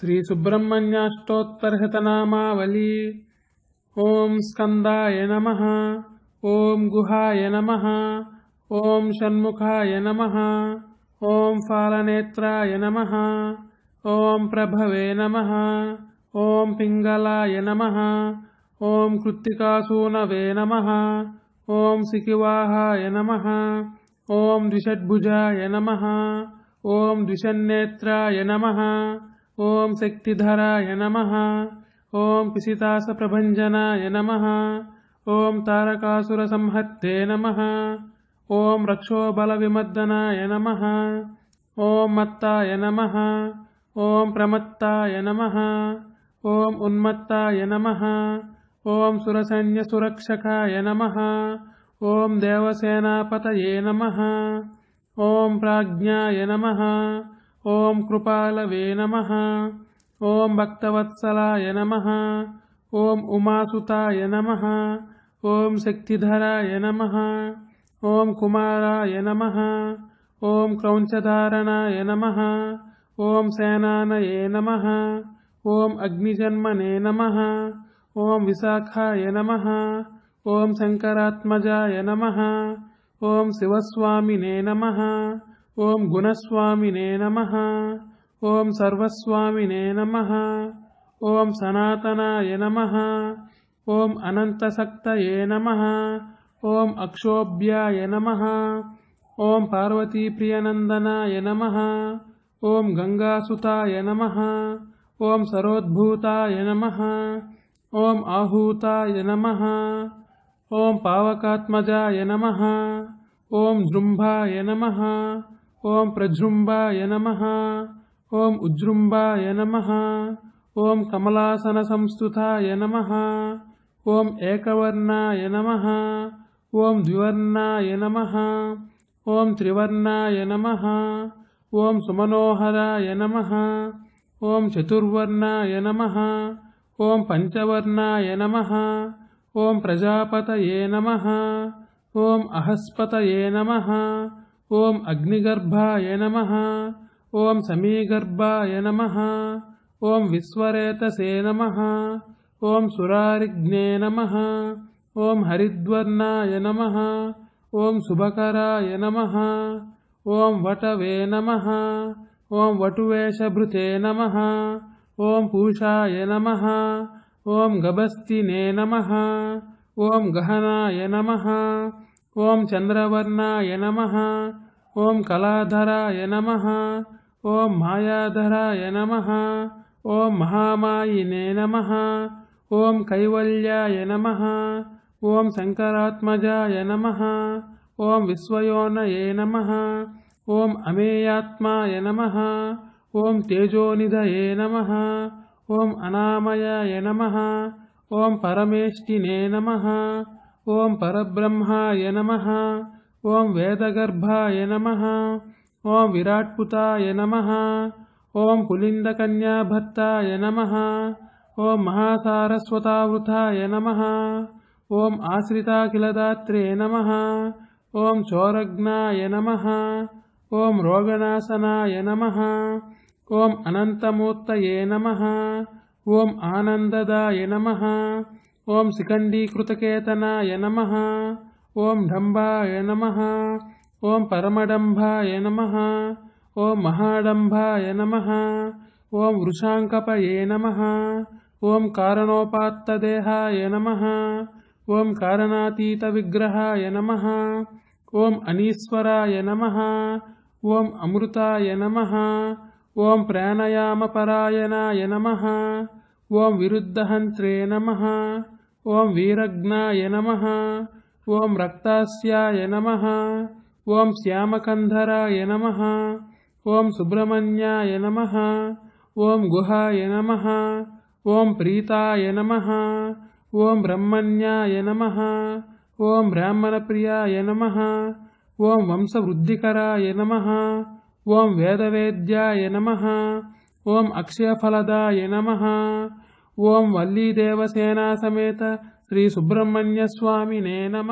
श्रीसुब्रह्मण्याष्टोत्तरशतनामावली ॐ स्कन्दाय नमः ॐ गुहाय नमः ॐ षण्मुखाय नमः ॐ फालनेत्राय नमः ॐ प्रभवे नमः ॐ पिङ्गलाय नमः ॐ कृत्तिकासूनवे नमः ॐ सिकिवाहाय नमः ॐ द्विषड्भुजाय नमः ॐ द्विषन्नेत्राय नमः ॐ शक्तिधराय नमः। ॐ पिसितासप्रभञ्जनाय नमः। ॐ तारकासुरसंहत्ते नमः। ॐ रक्षोबलविमर्दनाय नमः। ॐ मत्ताय नमः। ॐ प्रमत्ताय नमः। ॐ उन्मत्ताय नमः। ॐ सुरसैन्यसुरक्षकाय नमः। ॐ देवसेनापतये नमः। ॐ प्राज्ञाय नमः ఓం కృపాలవే నమ ఓం భక్తవత్సలాయ నమ ఓం ఉమాసుతాయ నమ ఓం శక్తిధరాయ నమ ఓం కుమారాయ నమ ఓం క్రౌంచధారణాయ నమ ఓం సేనానయే నమ ఓం అగ్నిజన్మనే నమ ఓం విశాఖాయ నమ ఓం శంకరాత్మజాయ నమ ఓం శివస్వామినే నమ ఓం గుణస్వామినే నమ ఓం సర్వస్వామినే నమ ఓం సనాతనాయ నమ ఓం అనంతసక్తయే నమ ఓం అక్షోభ్యాయ నమ ఓం పార్వతీప్రియనందనాయ నమ ఓం గంగాసుతాయ నమ ఓం సరోద్భూతాయ నమ ఓం ఆహూతాయ నమ ఓం పావకాత్మజాయ నమ ఓం జృంభాయ నమ ఓం ప్రజృంబాయ నమ ఓం ఉజృంబాయ నమ ఓం కమలాసన సంస్థుతాయ నమ ఓం ఏకవర్ణాయ నమ ఓం ద్వివర్ణాయ నమ ఓం త్రివర్ణాయ నమ ఓం సుమనోహరాయ నమ ఓం చతుర్వర్ణాయ నమ ఓం పంచవర్ణాయ నమ ఓం ప్రజాపతయ నమ ఓం అహస్పతయ నమ ఓం అగ్నిగర్భాయ నమ ఓం సమీగర్భాయ నమ ఓం విశ్వరేతసే నమ ఓం సురారిజ్ఞే నమ ఓం హరిద్వర్ణాయ నమ ఓం శుభకరాయ నమ ఓం వటవే నమ ఓం వటువేషభృతే నమ ఓం పూషాయ నమ ఓం గభస్తినే నమ ఓం గహనాయ నమ ఓం చంద్రవర్ణాయ నమ ఓం కళాధరాయ నమ ఓం మాయాధరాయ నమ ఓం మహామాయినే నమ ఓం కైవల్యాయ నమ ఓం శంకరాత్మజాయ నమ ఓం విశ్వయోనయే నమ ఓం అమేయాత్మాయ నమ ఓం తేజోనిధయే నమ ఓం అనామయాయ నమ ఓం పరమేష్టినే నమ ఓం పరబ్రహ్మాయ నమ. ఓం వేదగర్భాయ నమ. ఓం విరాట్పుతాయ నమ. ఓం పులిందకన్యాభర్తాయ నమ. ఓం మహాసారస్వతావృతాయ నమ. ఓం ఆశ్రితాఖిలదాత్రే నమ. ఓం చోరగ్నాయ నమ. ఓం రోగనాశనాయ నమ. ఓం అనంతమూర్తయే నమ. ఓం ఆనందదాయ నమ. ఓం శిఖండీకృతకేతనాయ నమ. ఓం డంబాయ నమ. ఓం పరమడంబాయ నమ. ఓం మహాడంబాయ నమ. ఓం వృషాంకపయే నమ. ఓం కారణోపాత్తదేహాయ నమ. ఓం కారణాతీత విగ్రహాయ నమ. ఓం అనీశ్వరాయ నమ. ఓం అమృతాయ నమ. ఓం ప్రాణయామపరాయణాయ నమ. ఓం విరుద్ధహంత్రే నమ ఓం వీరఘ్నాయ నమ ఓం రక్తాస్యాయ నమ ఓం శ్యామకంధరాయ నమ ఓం సుబ్రహ్మణ్యాయ నమ ఓం గుహాయ నమ ఓం ప్రీతాయ నమ ఓం బ్రహ్మణ్యాయ నమ ఓం బ్రాహ్మణప్రియాయ నమ ఓం వంశవృద్ధికరాయ నమ ఓం వేదవేద్యాయ నమ ఓం అక్షయఫలదాయ నమ ఓం వల్లీదేవసేనా సమేత శ్రీ సుబ్రహ్మణ్య స్వామినే నమ.